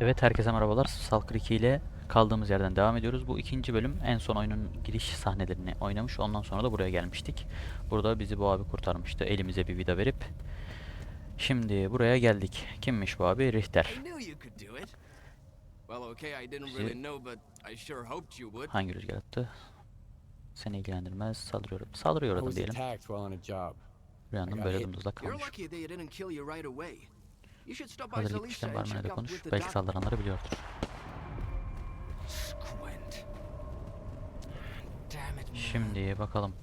Evet herkese merhabalar. Stalker 2 ile kaldığımız yerden devam ediyoruz. Bu ikinci bölüm en son oyunun giriş sahnelerini oynamış. Ondan sonra da buraya gelmiştik. Burada bizi bu abi kurtarmıştı. Elimize bir vida verip. Şimdi buraya geldik. Kimmiş bu abi? Richter. Bizi-. Hangi rüzgar attı? Seni ilgilendirmez. Saldırıyorum. Was diyelim. got böyle You're kalmış. Lucky they didn't kill you right away. You should stop by Hazır Zalisha gitmişken and barmenle check de up konuş. Belki saldıranları biliyordur. Şimdi bakalım.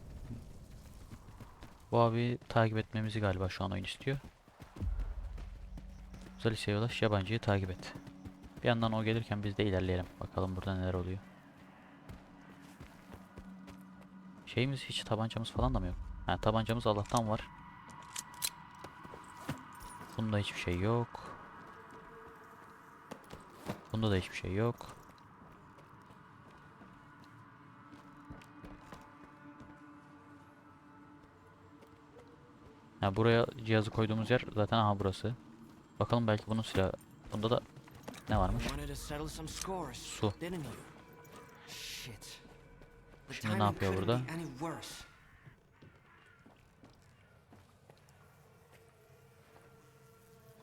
Bu abi takip etmemizi galiba şu an oyun istiyor. Zalisa'ya ulaş, yabancıyı takip et. Bir yandan o gelirken biz de ilerleyelim. Bakalım burada neler oluyor. Şeyimiz hiç tabancamız falan da mı yok? Ha tabancamız Allah'tan var. Bunda hiçbir şey yok. Bunda da hiçbir şey yok. Ha buraya cihazı koyduğumuz yer zaten aha burası. Bakalım belki bunun silahı. Bunda da ne varmış? Su. Şimdi ne yapıyor burada? be any worse.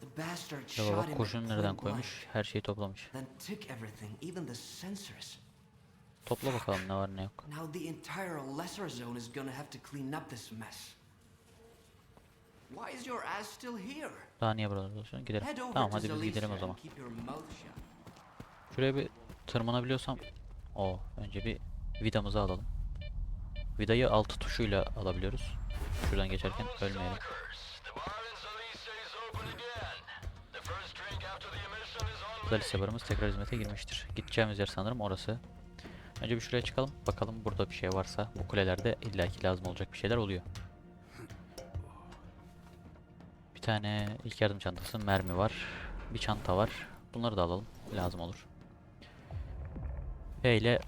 The bastard Ya bak at nereden koymuş? Her şeyi toplamış. Topla bakalım ne var ne yok. Now the entire lesser zone is gonna have to clean up this mess. Why is your ass still here? Daha niye burada olsun? Gidelim. Tamam hadi biz gidelim o zaman. Şuraya bir tırmanabiliyorsam. O önce bir vidamızı alalım. Vidayı altı tuşuyla alabiliyoruz. Şuradan geçerken ölmeyelim. Zalisa barımız tekrar hizmete girmiştir. Gideceğimiz yer sanırım orası. Önce bir şuraya çıkalım. Bakalım burada bir şey varsa bu kulelerde illaki lazım olacak bir şeyler oluyor. Bir tane ilk yardım çantası, mermi var. Bir çanta var. Bunları da alalım. Lazım olur. P ile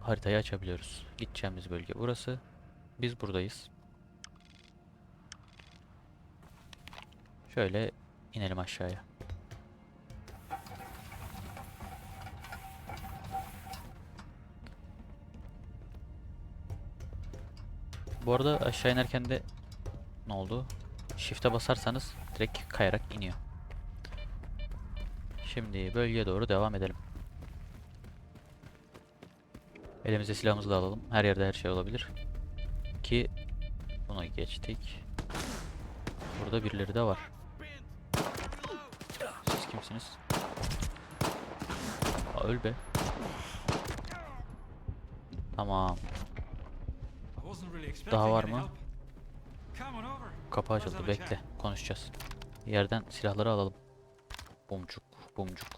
haritayı açabiliyoruz. Gideceğimiz bölge burası. Biz buradayız. Şöyle inelim aşağıya. Bu arada aşağı inerken de ne oldu? Shift'e basarsanız direkt kayarak iniyor. Şimdi bölgeye doğru devam edelim. Elimize silahımızı da alalım. Her yerde her şey olabilir. Ki bunu geçtik. Burada birileri de var. Siz kimsiniz? Aa, öl be. Tamam. Daha var mı? Kapı açıldı. Bekle. Konuşacağız. Yerden silahları alalım. Bumcuk, bumcuk.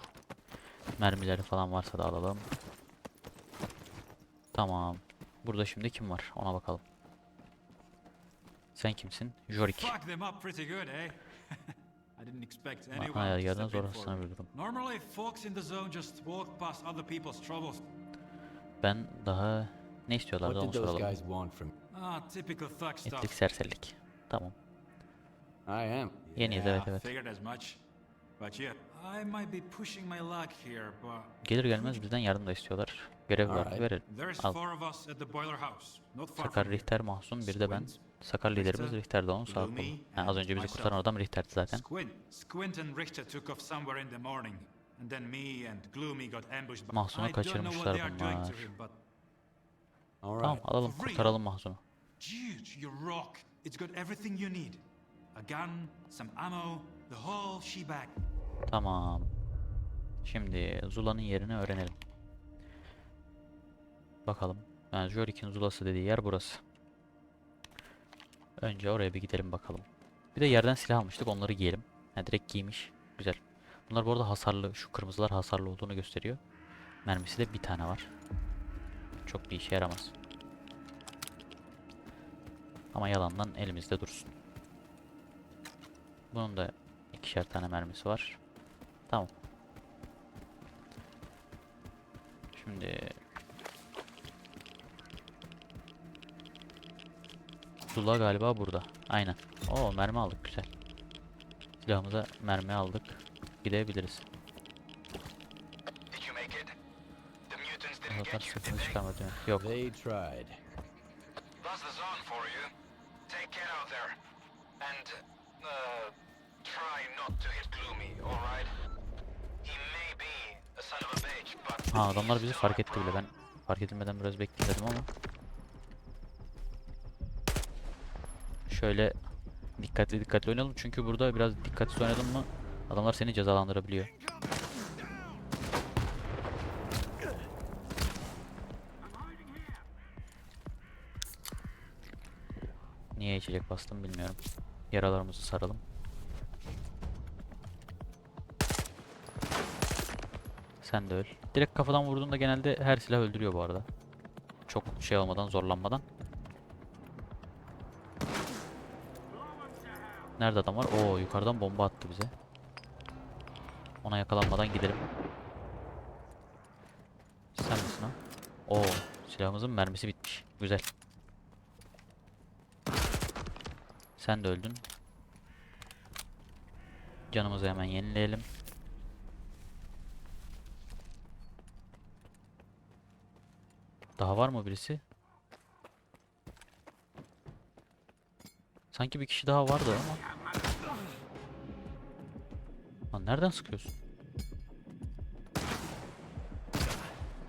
Mermileri falan varsa da alalım. Tamam. Burada şimdi kim var? Ona bakalım. Sen kimsin? Jorik. Eh? I didn't expect Ha, anyone ha, to yerden sonrasına me. bilirim. Ben daha ne istiyorlardı onu soralım. from Ah, serserilik. Tamam. I am. Yeniyiz Yeah, evet evet. Figured as much. But yeah, I might be pushing my luck here, but Gelir gelmez bizden yardım da istiyorlar. Görev var there's Al. four of us at the boiler house, not far Sakar. Richter Mahsun bir de ben. Sakar liderimiz Richter, Richter de onun sağ kolu. Ha, az önce bizi kurtaran adam Richter'di zaten. Squint, Squint and Richter took off somewhere in the morning, and then me and Gloomy got ambushed. by- Mahsun'u kaçırmışlar bunlar. All Tamam right. alalım For real? kurtaralım Mahsun'u. Huge, your rock. It's got everything you need. A gun, some ammo, the whole shebang. Tamam. Şimdi Zula'nın yerini öğrenelim. Bakalım. Yani Jorik'in Zula'sı dediği yer burası. Önce oraya bir gidelim bakalım. Bir de yerden silah almıştık onları giyelim. Ha, direkt giymiş. Güzel. Bunlar bu arada hasarlı. Şu kırmızılar hasarlı olduğunu gösteriyor. Mermisi de bir tane var. Çok bir işe yaramaz. Ama yalandan elimizde dursun. Bunun da ikişer tane mermisi var. Tamam. Şimdi Zula galiba burada. Aynen. Oo mermi aldık güzel. Silahımıza mermi aldık. Gidebiliriz. Zaten sıkıntı çıkarmadı? Yok. They tried. That's the zone for you. Take care out there. And, uh, try not to hit Gloomy, alright? He may be a son of a bitch, but... Ha adamlar bizi fark etti bile. Ben fark edilmeden biraz bekledim ama. Şöyle dikkatli dikkatli oynayalım çünkü burada biraz dikkatsiz oynadın mı adamlar seni cezalandırabiliyor. Niye içecek bastım bilmiyorum. Yaralarımızı saralım. Sen de öl. Direkt kafadan vurduğunda genelde her silah öldürüyor bu arada. Çok şey olmadan, zorlanmadan. Nerede adam var? Oo, yukarıdan bomba attı bize. Ona yakalanmadan gidelim. Sen misin o? Oo, silahımızın mermisi bitmiş. Güzel. Sen de öldün. Canımızı hemen yenileyelim. Daha var mı birisi? Sanki bir kişi daha vardı ama. Lan nereden sıkıyorsun?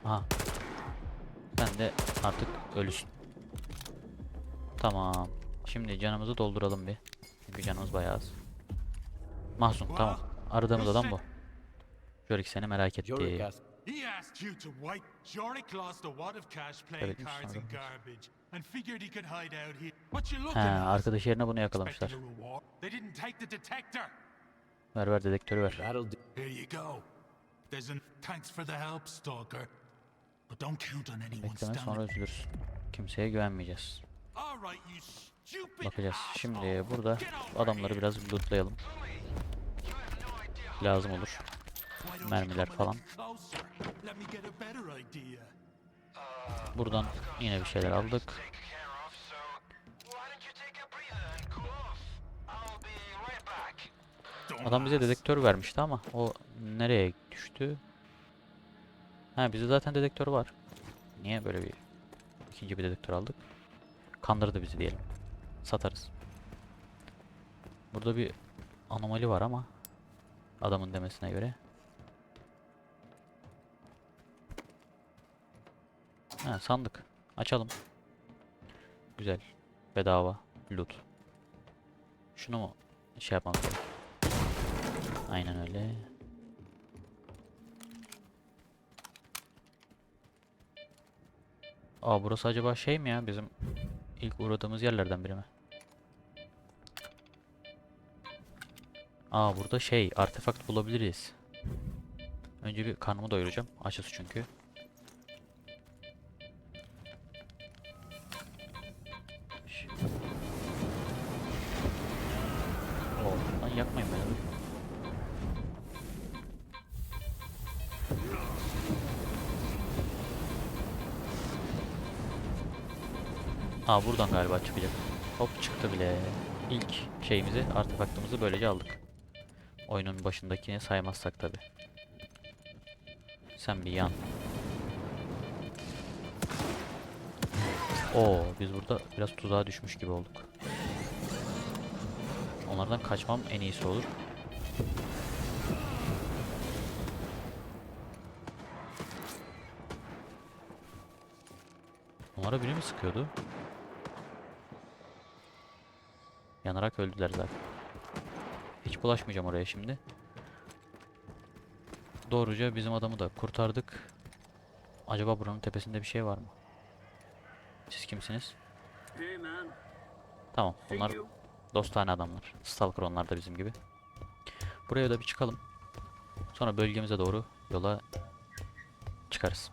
Aha. Sen de artık ölüsün. Tamam. Şimdi canımızı dolduralım bir. Çünkü canımız bayağı az. Mahzun tamam. Aradığımız adam bu. Jorik seni merak etti. He asked you to wipe. Jorik lost a wad of cash playing cards and garbage, and figured he could hide out here. What you looking at? arkadaş yerine bunu yakalamışlar. They didn't take the detector. Ver ver dedektörü ver. Here you go. There's an thanks for the help, Stalker. But don't count on anyone Bekleme sonra üzülürsün. Kimseye güvenmeyeceğiz. All right, you Bakacağız. Şimdi burada adamları biraz lootlayalım. Lazım olur. Mermiler falan. Buradan yine bir şeyler aldık. Adam bize dedektör vermişti ama o nereye düştü? Ha bizde zaten dedektör var. Niye böyle bir ikinci bir dedektör aldık? Kandırdı bizi diyelim. Satarız. Burada bir anomali var ama adamın demesine göre. Ha sandık. Açalım. Güzel. Bedava. Loot. Şunu mu şey yapmamız gerek? Aynen öyle. Aa burası acaba şey mi ya bizim ilk uğradığımız yerlerden biri mi? Aa burada şey artefakt bulabiliriz. Önce bir karnımı doyuracağım. Açız çünkü. Oo, lan yakmayın. Aa buradan galiba çıkacak. Hop çıktı bile. İlk şeyimizi, artefaktımızı böylece aldık. Oyunun başındakini saymazsak tabi. Sen bir yan. Oo, biz burada biraz tuzağa düşmüş gibi olduk. Onlardan kaçmam en iyisi olur. Onlara biri mi sıkıyordu? Yanarak öldüler zaten. Bulaşmayacağım oraya şimdi. Doğruca bizim adamı da kurtardık. Acaba buranın tepesinde bir şey var mı? Siz kimsiniz? Tamam bunlar dostane adamlar. Stalker onlar da bizim gibi. Buraya da bir çıkalım. Sonra bölgemize doğru yola çıkarız.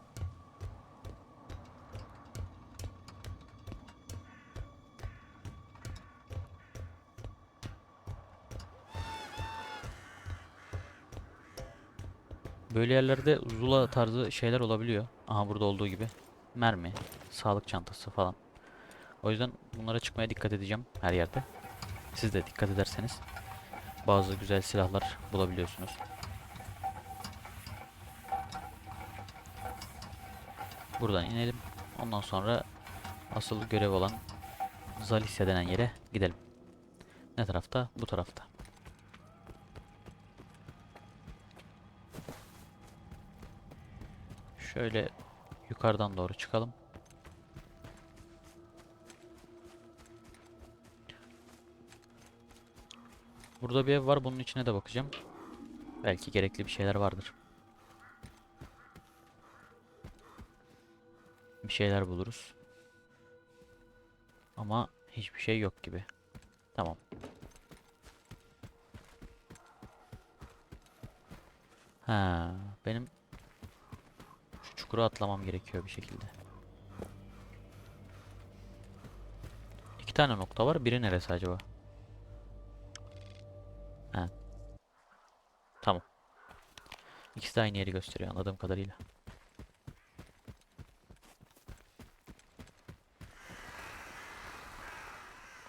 Böyle yerlerde zula tarzı şeyler olabiliyor. Aha burada olduğu gibi. Mermi, sağlık çantası falan. O yüzden bunlara çıkmaya dikkat edeceğim her yerde. Siz de dikkat ederseniz bazı güzel silahlar bulabiliyorsunuz. Buradan inelim. Ondan sonra asıl görev olan Zalisya denen yere gidelim. Ne tarafta? Bu tarafta. Şöyle yukarıdan doğru çıkalım. Burada bir ev var. Bunun içine de bakacağım. Belki gerekli bir şeyler vardır. Bir şeyler buluruz. Ama hiçbir şey yok gibi. Tamam. Ha, benim çukura atlamam gerekiyor bir şekilde. İki tane nokta var. Biri neresi acaba? Ha. Tamam. İkisi de aynı yeri gösteriyor anladığım kadarıyla.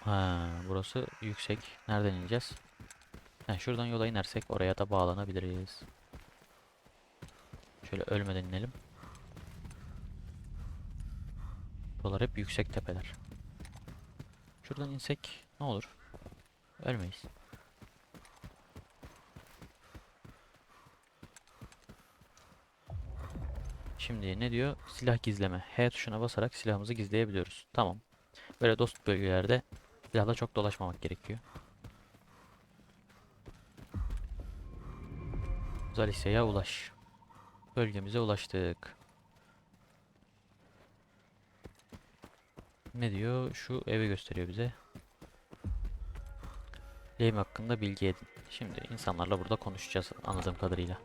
Ha, burası yüksek. Nereden ineceğiz? Ha, şuradan yola inersek oraya da bağlanabiliriz. Şöyle ölmeden inelim. Buralar hep yüksek tepeler. Şuradan insek ne olur? Ölmeyiz. Şimdi ne diyor? Silah gizleme. H tuşuna basarak silahımızı gizleyebiliyoruz. Tamam. Böyle dost bölgelerde silahla çok dolaşmamak gerekiyor. Zalisya'ya ulaş. Bölgemize ulaştık. Ne diyor? Şu evi gösteriyor bize. Lehim hakkında bilgi edin. Şimdi insanlarla burada konuşacağız anladığım kadarıyla.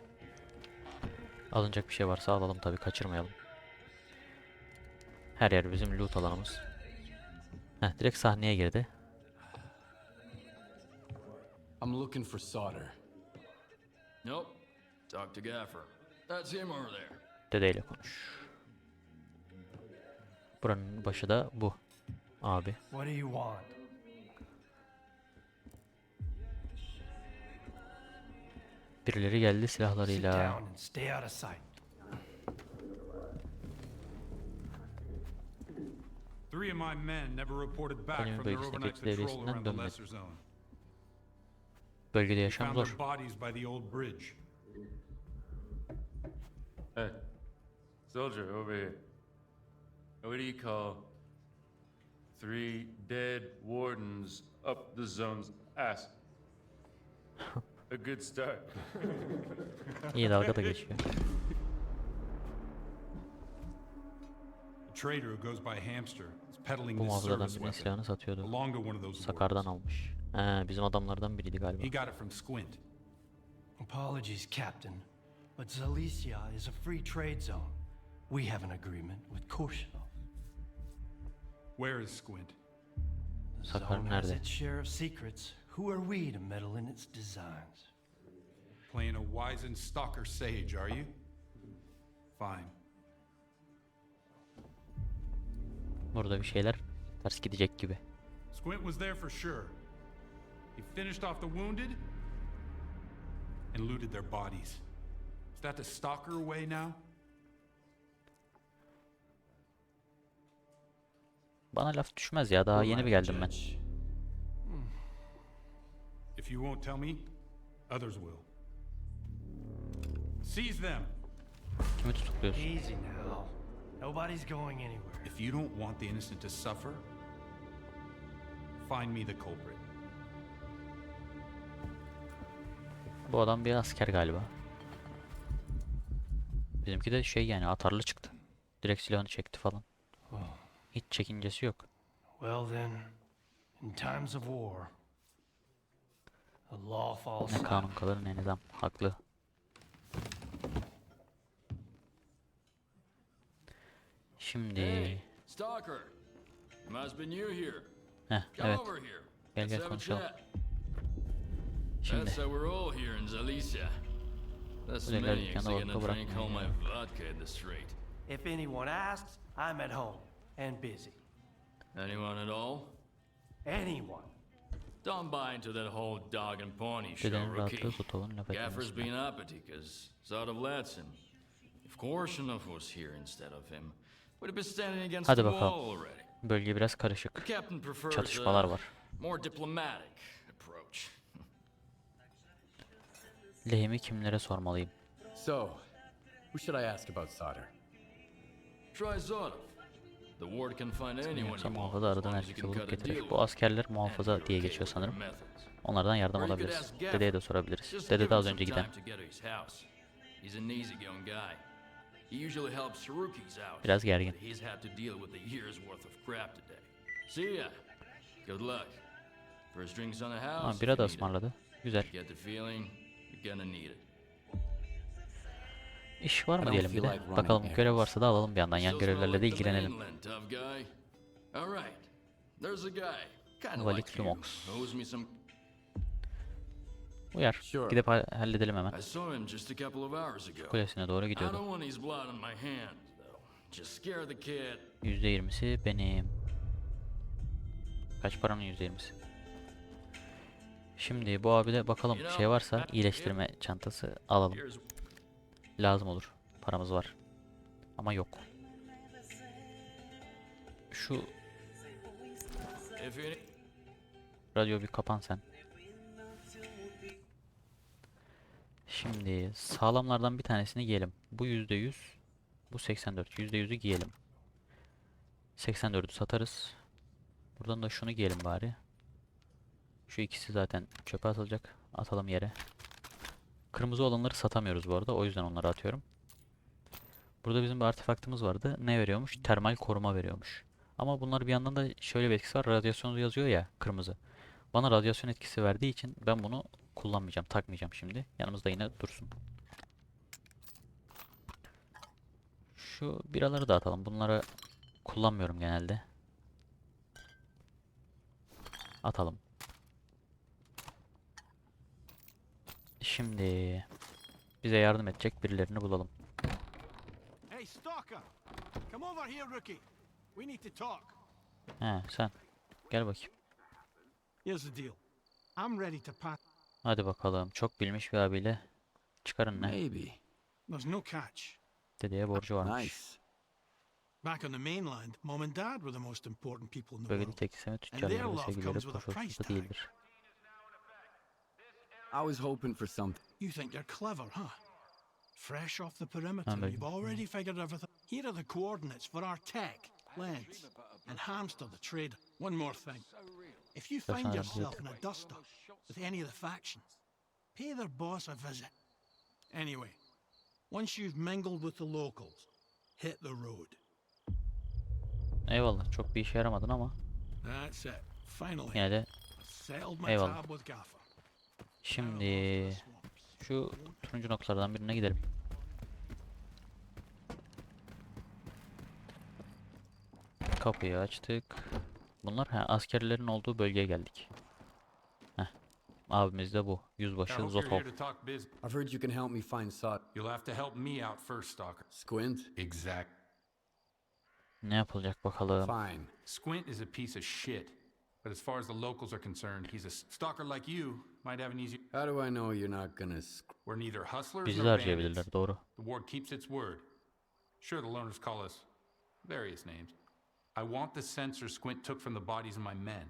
Alınacak bir şey varsa alalım tabii kaçırmayalım. Her yer bizim loot alanımız. Heh, direkt sahneye girdi. I'm looking for solder. Nope. Talk to Gaffer. That's him over there. Dedeyle konuş. Buranın başı da bu. Abi. What do you want? Birileri geldi silahlarıyla. Three of my men never reported back from their bölgesindeki overnight patrol around the lesser zone. Bölgede yaşam zor. their bodies by the old bridge. Hey, soldier over here. What do you call three dead wardens up the zone's ass? A good start. İyi dalga da geçiyor. A trader who goes by Hamster is peddling Bu this mağazadan service birinin weapon silahını satıyordu. along to one of those Sakar'dan wardens. almış. He, bizim adamlardan biriydi galiba. He got it from Squint. Apologies, Captain, but Zalicia is a free trade zone. We have an agreement with Korshinov. Where is Squint? The Sakar zone has nerede? its share of secrets. Who are we to meddle in its designs? Playing a wizened stalker sage, are you? Fine. Burada bir şeyler ters gidecek gibi. Squint was there for sure. He finished off the wounded and looted their bodies. Is that the stalker way now? Bana laf düşmez ya daha yeni bir geldim ben. Judge. If you won't tell me, others will. Seize them. Kimi tutukluyorsun? Easy now. Nobody's going anywhere. If you don't want the innocent to suffer, find me the culprit. Bu adam bir asker galiba. Bizimki de şey yani atarlı çıktı. Direkt silahını çekti falan. Hiç çekincesi yok. Well then, in times of war, the law falls Ne kanun kalır ne nizam. Haklı. Şimdi Hey, Stalker. Must be new here. Heh, Come evet. over here. Gel gel have a konuşalım. chat. Şimdi That's how we're all here in Zalicia. That's Buraya maniacs dükkanda vodka to drink all bırakmayın my ya. vodka in the street. If anyone asks, I'm at home and busy. Anyone at all? Anyone. Don't buy into that whole dog and pony show, dedenin rookie. rahatlığı laf Gaffer's being uppity because Zadov lets him. If Korshinov was here instead of him, We'd have been standing against Hadi the wall bakalım. already. Bölge biraz karışık. The captain prefers Çatışmalar a var. more diplomatic approach. Lehimi kimlere sormalıyım? So, who should I ask about solder? Try Zodov. Yoksa want, muhafaza aradan can bulup getirir. Bu askerler muhafaza diye geçiyor sanırım. Onlardan yardım alabiliriz. Dedeye de sorabiliriz. Dede de az önce giden. Biraz gergin. Ama bira da ısmarladı. Güzel. İş var mı diyelim bir de. Bakalım görev varsa da alalım bir yandan. Yan görevlerle de ilgilenelim. Valik. Lumox. Uyar. Gidip ha- halledelim hemen. Kulesine doğru gidiyordu. don't want his blood on my hands, though. Just scare the kid. %20'si benim. Kaç paranın %20'si? Şimdi bu abide bakalım bir şey varsa iyileştirme çantası alalım. Lazım olur. Paramız var. Ama yok. Şu radyo bir kapan sen. Şimdi sağlamlardan bir tanesini giyelim. Bu %100. Bu 84. %100'ü giyelim. 84'ü satarız. Buradan da şunu giyelim bari. Şu ikisi zaten çöpe atılacak. Atalım yere. Kırmızı olanları satamıyoruz bu arada. O yüzden onları atıyorum. Burada bizim bir artefaktımız vardı. Ne veriyormuş? Termal koruma veriyormuş. Ama bunlar bir yandan da şöyle bir etkisi var. Radyasyon yazıyor ya kırmızı. Bana radyasyon etkisi verdiği için ben bunu kullanmayacağım. Takmayacağım şimdi. Yanımızda yine dursun. Şu biraları da atalım. Bunları kullanmıyorum genelde. Atalım. Şimdi bize yardım edecek birilerini bulalım. Hey, Stalker! Come over here, rookie. We need to talk. He sen. Gel bakayım. Here's the deal. I'm ready to pass. Hadi bakalım. Çok bilmiş bir abiyle çıkarın ne? Maybe. There's no catch. Dedeye borcu varmış. Nice. Back on the mainland, Mom and Dad were the most important people in the Bölgede world. tek isemi their tüccarları ve price koşulsuz değildir. I was hoping for something. You think you're clever, huh? Fresh off the perimeter, I'm you've already figured everything. Here are the coordinates for our tech, Lens, and Hamster the trader. One more thing. If you find yourself in a dust up with any of the factions, pay their boss a visit. Anyway, once you've mingled with the locals, hit the road. Eyvallah. Çok bir işe yaramadın ama That's it. Finally, yine de settled my Eyvallah. Şimdi şu turuncu noktalardan birine gidelim. Kapıyı açtık. Bunlar ha, askerlerin olduğu bölgeye geldik. Heh. Abimiz de bu. Yüzbaşı Zotov. I've heard you can help me find solder. You'll have to help me out first, Stalker. Squint? Exact. Ne yapılacak bakalım. Fine. Squint is a piece of shit. But as far as the locals are concerned, he's a stalker like you might have an easy. How do I know you're not gonna We're neither hustlers Bizi de nor bandits. harcayabilirler doğru. The ward keeps its word. Sure, the loners call us various names. I want the sensor Squint took from the bodies of my men.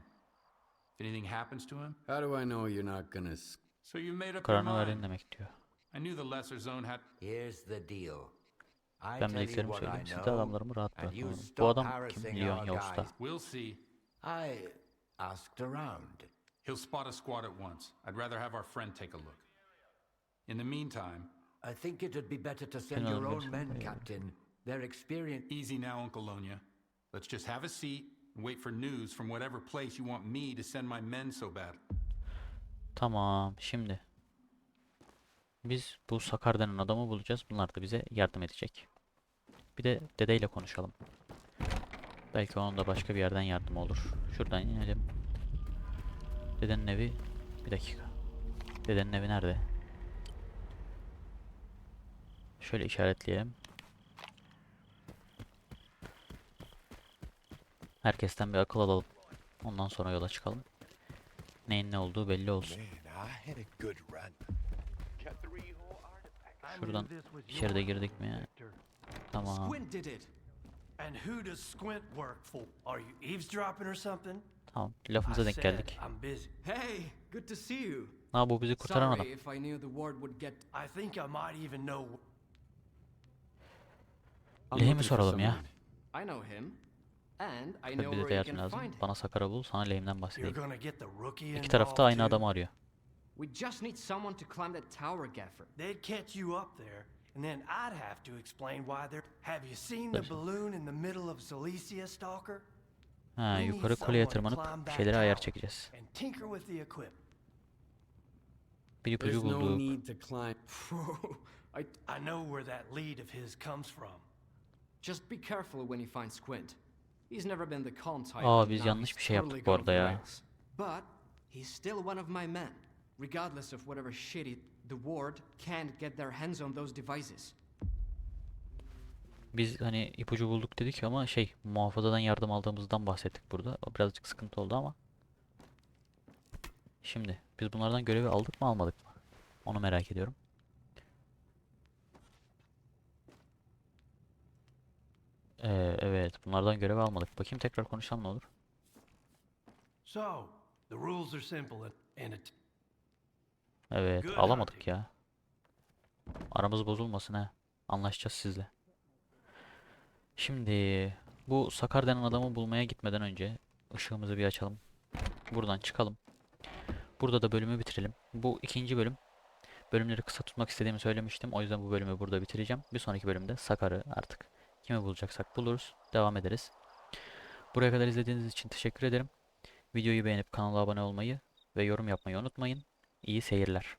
If anything happens to him, How do I know you're not gonna so you made up your Kararını verdin mind. demek diyor. I knew the lesser zone had. Here's the deal. I Ben tell you bildiklerimi what I söyleyeyim. Siz de know, adamlarımı rahat and you bırakın. Bu stop adam kim harassing milyon our ya usta. guys. We'll see. I asked around. He'll spot a squad at once. I'd rather have our friend take a look. In the meantime, I think it'd be better to send your own men, Eyvallah. Captain. Their experience. easy now, Uncle Lonya. Let's just have a seat and wait for news from whatever place you want me to send my men so bad. Tamam şimdi. Biz bu Sakar denen adamı bulacağız. Bunlar da bize yardım edecek. Bir de dedeyle konuşalım. Belki onun da başka bir yerden yardım olur. Şuradan inelim. Dedenin evi... Bir dakika. Dedenin evi nerede? Şöyle işaretleyelim. Herkesten bir akıl alalım. Ondan sonra yola çıkalım. Neyin ne olduğu belli olsun. Şuradan içeride girdik mi? Tamam. And who does Squint work for? Are you eavesdropping or something? Tamam lafımıza denk geldik. I'm busy. Hey, good to see you. Ha bu bizi kurtaran adam. Sorry if I knew the ward would get. I think I might even know. I'm Lehim'i soralım ya. I know him, and I know bize de where you yardım can lazım. find him. Bana Sakar'ı bul sana lehimden You're bahsedeyim. gonna get the rookie İki tarafta aynı adamı arıyor. We just need someone to climb that tower, Gaffer. They'd catch you up there, and then I'd have to explain why they're. Have you seen the balloon in the middle of Zalicia, Stalker? Ha yukarı kuleye tırmanıp climb bir that şeylere ayar çekeceğiz. And tinker with the equipment. Bir There's ipucu no bulduk. need to climb. I I know where that lead of his comes from. just be careful when you find Squint. He's never been the calm type. Aa, biz yanlış bir şey yaptık bu arada ya. But he's still one of my men. Regardless of whatever shit it, the ward can't get their hands on those devices. Biz hani ipucu bulduk dedik ama şey muhafazadan yardım aldığımızdan bahsettik burada. O birazcık sıkıntı oldu ama. Şimdi biz bunlardan görevi aldık mı almadık mı? Onu merak ediyorum. Ee, evet bunlardan görev almadık. Bakayım tekrar konuşalım ne olur. So, the rules are simple and, and it, Evet alamadık ya. Aramız bozulmasın ha. Anlaşacağız sizle. Şimdi bu Sakar denen adamı bulmaya gitmeden önce ışığımızı bir açalım. Buradan çıkalım. Burada da bölümü bitirelim. Bu ikinci bölüm. Bölümleri kısa tutmak istediğimi söylemiştim. O yüzden bu bölümü burada bitireceğim. Bir sonraki bölümde Sakar'ı artık kimi bulacaksak buluruz. Devam ederiz. Buraya kadar izlediğiniz için teşekkür ederim. Videoyu beğenip kanala abone olmayı ve yorum yapmayı unutmayın. İyi seyirler.